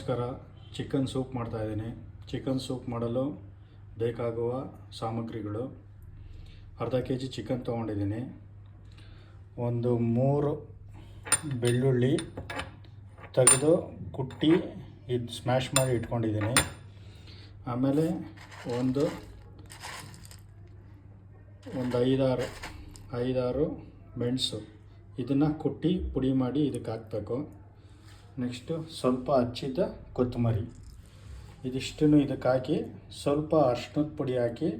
ನಮಸ್ಕಾರ chicken soup ಮಾಡ್ತಾಯಿದ್ದೀನಿ chicken soup ಮಾಡಲು ಬೇಕಾಗುವ ಸಾಮಗ್ರಿಗಳು. ಅರ್ಧ ಕೆ ಜಿ ಚಿಕನ್ ತೊಗೊಂಡಿದ್ದೀನಿ. ಒಂದು ಮೂರು ಬೆಳ್ಳುಳ್ಳಿ ತೆಗೆದು ಕುಟ್ಟಿ ಇದು ಸ್ಮ್ಯಾಶ್ ಮಾಡಿ ಇಟ್ಕೊಂಡಿದ್ದೀನಿ. ಆಮೇಲೆ ಒಂದು ಒಂದು ಐದಾರು ಐದಾರು ಮೆಣಸು. ಇದನ್ನು ಕುಟ್ಟಿ ಪುಡಿ ಮಾಡಿ ಇದಕ್ಕೆ ಹಾಕಬೇಕು. ನೆಕ್ಸ್ಟು ಸ್ವಲ್ಪ ಹಚ್ಚಿದ ಕೊತ್ತಂಬರಿ. ಇದಿಷ್ಟನ್ನು ಇದಕ್ಕೆ ಹಾಕಿ, ಸ್ವಲ್ಪ ಅರ್ಶಿನದ ಪುಡಿ ಹಾಕಿ,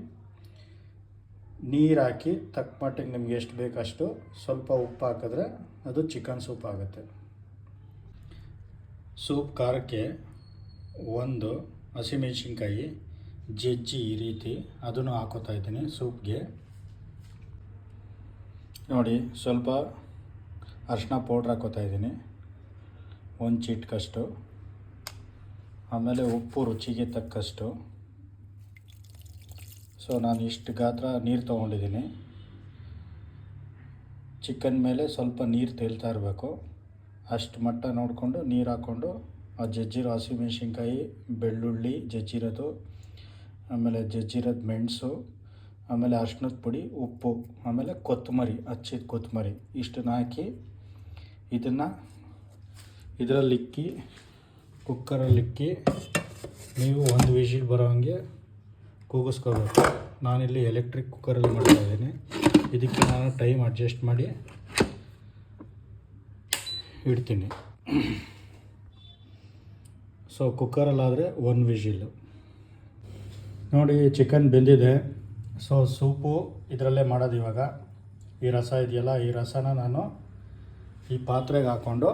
ನೀರು ಹಾಕಿ, ತಕ್ಕ ಮಟ್ಟಿಗೆ ನಿಮ್ಗೆ ಎಷ್ಟು ಬೇಕಷ್ಟು ಸ್ವಲ್ಪ ಉಪ್ಪು ಹಾಕಿದ್ರೆ ಅದು ಚಿಕನ್ ಸೂಪ್ ಆಗುತ್ತೆ. ಸೂಪ್ ಖಾರಕ್ಕೆ ಒಂದು ಹಸಿಮೆಣಸಿನ್ಕಾಯಿ, ಜಜ್ಜಿ ಈ ರೀತಿ ಅದನ್ನು ಹಾಕೋತಾ ಇದ್ದೀನಿ ಸೂಪ್ಗೆ. ನೋಡಿ, ಸ್ವಲ್ಪ ಅರಿಶಿನ ಪೌಡ್ರ್ ಹಾಕೋತಾ ಇದ್ದೀನಿ. ಒಂದು ಚಿಟ್ಕಷ್ಟು ಆಮೇಲೆ ಉಪ್ಪು ರುಚಿಗೆ ತಕ್ಕಷ್ಟು. ಸೊ, ನಾನು ಇಷ್ಟು ಗಾತ್ರ ನೀರು ತೊಗೊಂಡಿದ್ದೀನಿ. ಚಿಕನ್ ಮೇಲೆ ಸ್ವಲ್ಪ ನೀರು ತೇಲ್ತಾ ಇರಬೇಕು. ಅಷ್ಟು ಮಟ್ಟ ನೋಡಿಕೊಂಡು ನೀರು ಹಾಕ್ಕೊಂಡು, ಆ ಜಜ್ಜಿರೋ ಹಸಿಮೆಣ್ಸಿನ್ಕಾಯಿ ಬೆಳ್ಳುಳ್ಳಿ, ಜಜ್ಜಿರೋದು, ಆಮೇಲೆ ಜಜ್ಜಿರೋದು ಮೆಣಸು, ಆಮೇಲೆ ಅರ್ಶಿನದ ಪುಡಿ, ಉಪ್ಪು, ಆಮೇಲೆ ಕೊತ್ತಂಬರಿ ಹಚ್ಚಿದ ಕೊತ್ತಂಬರಿ ಇಷ್ಟನ್ನು ಹಾಕಿ ಇದನ್ನು ಇದರಲ್ಲಿ ಕುಕ್ಕರಲ್ಲಿಕ್ಕಿ ಕುಕ್ಕರಲ್ಲಿ ನೀವು ಒಂದು ವಿಷಿಲ್ ಬರೋ ಹಾಗೆ ಕೂಗಿಸ್ಕೋಬೇಕು. ನಾನಿಲ್ಲಿ ಎಲೆಕ್ಟ್ರಿಕ್ ಕುಕ್ಕರಲ್ಲಿ ಮಾಡ್ತಾ ಇದ್ದೀನಿ. ಇದಕ್ಕೆ ನಾನು ಟೈಮ್ ಅಡ್ಜಸ್ಟ್ ಮಾಡಿ ಇಡ್ತೀನಿ. ಸೊ ಕುಕ್ಕರಲ್ಲಾದರೆ ಒನ್ ವಿಷಿಲ್ಲು ನೋಡಿ ಚಿಕನ್ ಬೆಂದಿದೆ. ಸೊ ಸೂಪು ಇದರಲ್ಲೇ ಮಾಡೋದು ಇವಾಗ. ಈ ರಸ ಇದೆಯಲ್ಲ, ಈ ರಸನ ನಾನು ಈ ಪಾತ್ರೆಗೆ ಹಾಕ್ಕೊಂಡು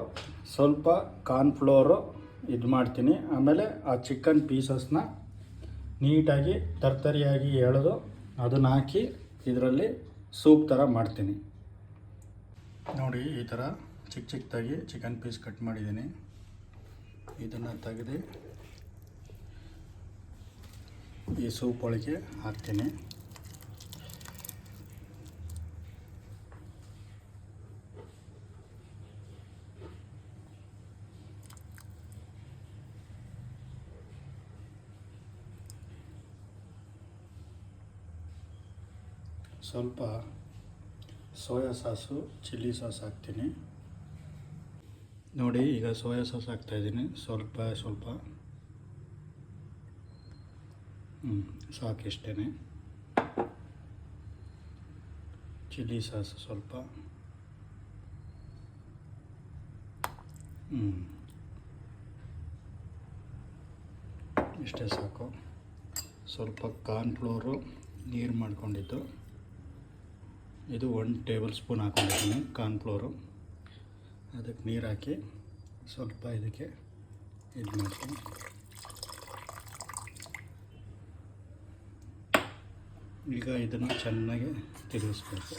ಸ್ವಲ್ಪ ಕಾರ್ನ್ಫ್ಲೋರು ಇದು ಮಾಡ್ತೀನಿ. ಆಮೇಲೆ ಆ ಚಿಕನ್ ಪೀಸಸ್ನ ನೀಟಾಗಿ ತರ್ತರಿಯಾಗಿ ಎಳೆದು ಅದನ್ನು ಹಾಕಿ ಇದರಲ್ಲಿ ಸೂಪ್ ಥರ ಮಾಡ್ತೀನಿ. ನೋಡಿ, ಈ ಥರ ಚಿಕ್ಕ ಚಿಕ್ಕದಾಗಿ ಚಿಕನ್ ಪೀಸ್ ಕಟ್ ಮಾಡಿದ್ದೀನಿ. ಇದನ್ನು ತೆಗೆದು ಈ ಸೂಪ್ ಒಳಗೆ ಹಾಕ್ತೀನಿ. ಸ್ವಲ್ಪ ಸೋಯಾ ಸಾಸು, ಚಿಲ್ಲಿ ಸಾಸ್ ಹಾಕ್ತೀನಿ. ನೋಡಿ, ಈಗ ಸೋಯಾ ಸಾಸ್ ಹಾಕ್ತಾಯಿದ್ದೀನಿ ಸ್ವಲ್ಪ ಸ್ವಲ್ಪ. ಹ್ಞೂ ಸಾಕಿಷ್ಟೇ ಚಿಲ್ಲಿ ಸಾಸ್ ಸ್ವಲ್ಪ. ಹ್ಞೂ ಇಷ್ಟೇ ಸಾಕು. ಸ್ವಲ್ಪ ಕಾರ್ನ್ಫ್ಲೋರು ನೀರು ಮಾಡ್ಕೊಂಡಿದ್ದು. ಇದು ಒನ್ ಟೇಬಲ್ ಸ್ಪೂನ್ ಹಾಕೊಂಡಿದ್ದೀನಿ ಕಾರ್ನ್ಫ್ಲೋರು ಅದಕ್ಕೆ ನೀರು ಹಾಕಿ ಸ್ವಲ್ಪ ಇದಕ್ಕೆ ಇದು ಮಾಡ್ತೀನಿ. ಈಗ ಇದನ್ನು ಚೆನ್ನಾಗಿ ತಿರುಗಿಸ್ಬೇಕು.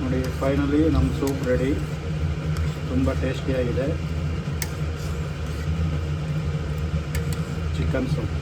ನೋಡಿ ಫೈನಲಿ ನಮ್ಮ ಸೂಪ್ ರೆಡಿ ತುಂಬ ಟೇಸ್ಟಿಯಾಗಿದೆ. Chicken soup.